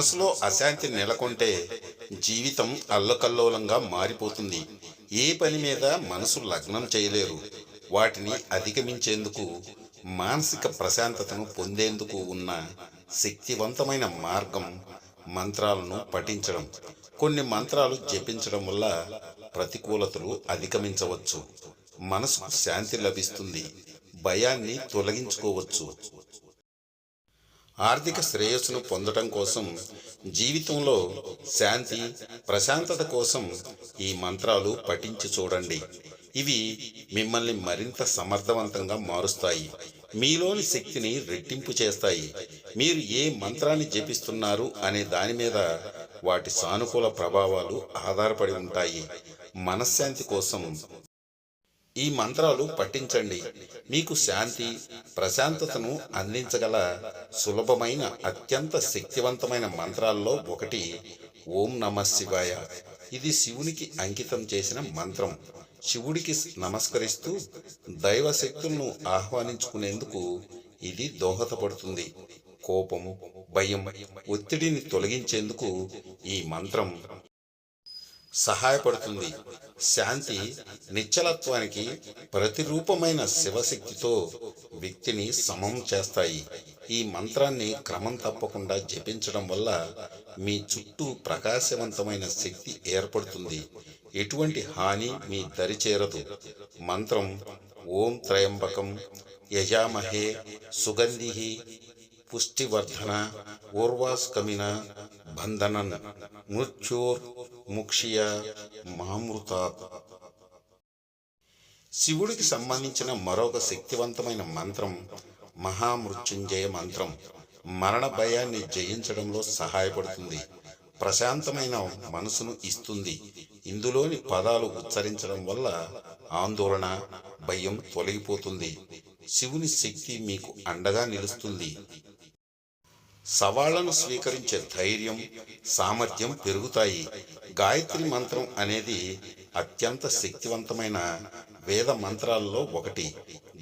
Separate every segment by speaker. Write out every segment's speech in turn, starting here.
Speaker 1: మనసులో అశాంతి నెలకొంటే జీవితం అల్లకల్లోలంగా మారిపోతుంది. ఏ పని మీద మనసు లగ్నం చేయలేరు. వాటిని అధిగమించేందుకు మానసిక ప్రశాంతతను పొందేందుకు ఉన్న శక్తివంతమైన మార్గం మంత్రాలను పఠించడం. కొన్ని మంత్రాలు జపించడం వల్ల ప్రతికూలతలు అధిగమించవచ్చు. మనసుకు శాంతి లభిస్తుంది. భయాన్ని తొలగించుకోవచ్చు. ఆర్థిక శ్రేయస్సును పొందడం కోసం జీవితంలో శాంతి ప్రశాంతత కోసం ఈ మంత్రాలు పఠించి చూడండి. ఇవి మిమ్మల్ని మరింత సమర్థవంతంగా మారుస్తాయి. మీలోని శక్తిని రెట్టింపు చేస్తాయి. మీరు ఏ మంత్రాన్ని జపిస్తున్నారు అనే దాని మీద వాటి సానుకూల ప్రభావాలు ఆధారపడి ఉంటాయి. మనశ్శాంతి కోసం ఈ మంత్రాలు పఠించండి. మీకు శాంతి ప్రశాంతతను అందించగల సులభమైన అత్యంత శక్తివంతమైన మంత్రాల్లో ఒకటి ఓం నమ శివాయ. ఇది శివునికి అంకితం చేసిన మంత్రం. శివుడికి నమస్కరిస్తూ దైవ శక్తులను ఆహ్వానించుకునేందుకు ఇది దోహదపడుతుంది. కోపం భయం ఒత్తిడిని తొలగించేందుకు ఈ మంత్రం సహాయపడుతుంది. శాంతి నిశ్చలత్వానికి ప్రతిరూపమైన శివశక్తితో వ్యక్తిని సమం చేస్తాయి. ఈ మంత్రాన్ని క్రమం తప్పకుండా జపించడం వల్ల మీ చుట్టూ ప్రకాశవంతమైన శక్తి ఏర్పడుతుంది. ఎటువంటి హాని మీ దరిచేరదు మంత్రం ఓం త్రయంబకం యజామహే సుగంధి పుష్టివర్ధన ఓర్వాస్కమిన బంధనన్ మృత్యోర్ ముక్షియ మహామృత శివుడికి సంబంధించిన మరొక శక్తివంతమైన మంత్రం మహామృత్యుంజయ మంత్రం. మరణ భయాన్ని జయించడంలో సహాయపడుతుంది. ప్రశాంతమైన మనసును ఇస్తుంది. ఇందులోని పదాలు ఉచ్చరించడం వల్ల ఆందోళన భయం తొలగిపోతుంది. శివుని శక్తి మీకు అండగా నిలుస్తుంది. సవాళ్ళను స్వీకరించే ధైర్యం సామర్థ్యం పెరుగుతాయి. గాయత్రి మంత్రం అనేది అత్యంత శక్తివంతమైన వేద మంత్రాల్లో ఒకటి.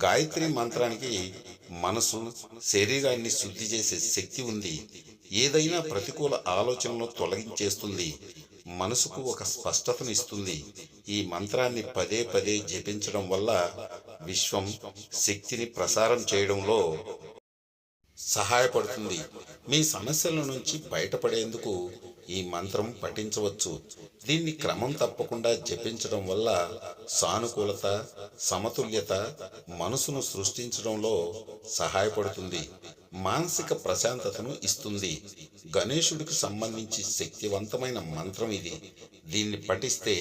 Speaker 1: గాయత్రి మంత్రానికి మనసు శరీరాన్ని శుద్ధి చేసే శక్తి ఉంది. ఏదైనా ప్రతికూల ఆలోచనలు తొలగించేస్తుంది. మనసుకు ఒక స్పష్టతను ఇస్తుంది. ఈ మంత్రాన్ని పదే పదే జపించడం వల్ల విశ్వం శక్తిని ప్రసారం చేయడంలో సహాయపడుతుంది. మీ సమస్యల నుంచి బయటపడేందుకు ఈ మంత్రం పఠించవచ్చు. దీన్ని క్రమం తప్పకుండా జపించడం వల్ల సానుకూలత సమతుల్యత మనసును సృష్టించడంలో సహాయపడుతుంది. మానసిక ప్రశాంతతను ఇస్తుంది. గణేశుడికి సంబంధించి శక్తివంతమైన మంత్రం ఇది. దీన్ని పఠిస్తే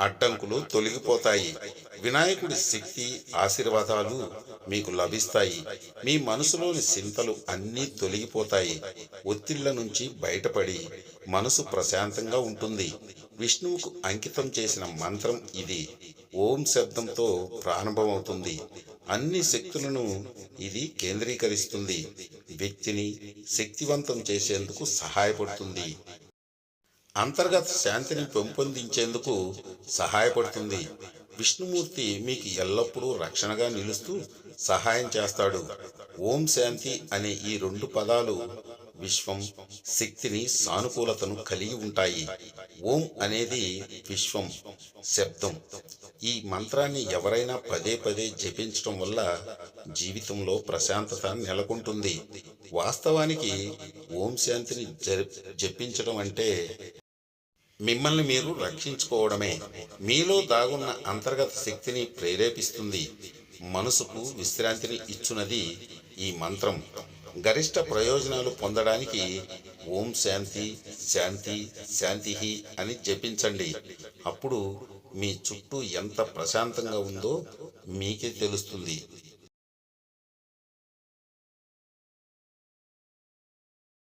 Speaker 1: అడ్డంకులు తొలగిపోతాయి. వినాయకుడి శక్తి ఆశీర్వాదాలు మీకు లభిస్తాయి. మీ మనసులోని చింతలు అన్నీ తొలగిపోతాయి. ఒత్తిళ్ళ నుంచి బయటపడి మనసు ప్రశాంతంగా ఉంటుంది. విష్ణువుకు అంకితం చేసిన మంత్రం ఇది. ఓం శబ్దంతో ప్రారంభమవుతుంది. అన్ని శక్తులను ఇది కేంద్రీకరిస్తుంది. వ్యక్తిని శక్తివంతం చేసేందుకు సహాయపడుతుంది. అంతర్గత శాంతిని పెంపొందించేందుకు సహాయపడుతుంది. విష్ణుమూర్తి మీకు ఎల్లప్పుడూ రక్షణగా నిలుస్తూ సహాయం చేస్తాడు. ఓం శాంతి అనే ఈ రెండు పదాలు విశ్వం శక్తిని సానుకూలతను కలిగి ఉంటాయి. ఓం అనేది విశ్వం శబ్దం. ఈ మంత్రాన్ని ఎవరైనా పదే పదే జపించడం వల్ల జీవితంలో ప్రశాంతత నెలకొంటుంది. వాస్తవానికి ఓం శాంతిని జరి జపించడం అంటే మిమ్మల్ని మీరు రక్షించుకోవడమే. మీలో దాగున్న అంతర్గత శక్తిని ప్రేరేపిస్తుంది. మనసుకు విశ్రాంతిని ఇచ్చున్నది ఈ మంత్రం. గరిష్ట ప్రయోజనాలు పొందడానికి ఓం శాంతి శాంతి శాంతి అని జపించండి. అప్పుడు మీ చుట్టూ ఎంత ప్రశాంతంగా ఉందో మీకే తెలుస్తుంది.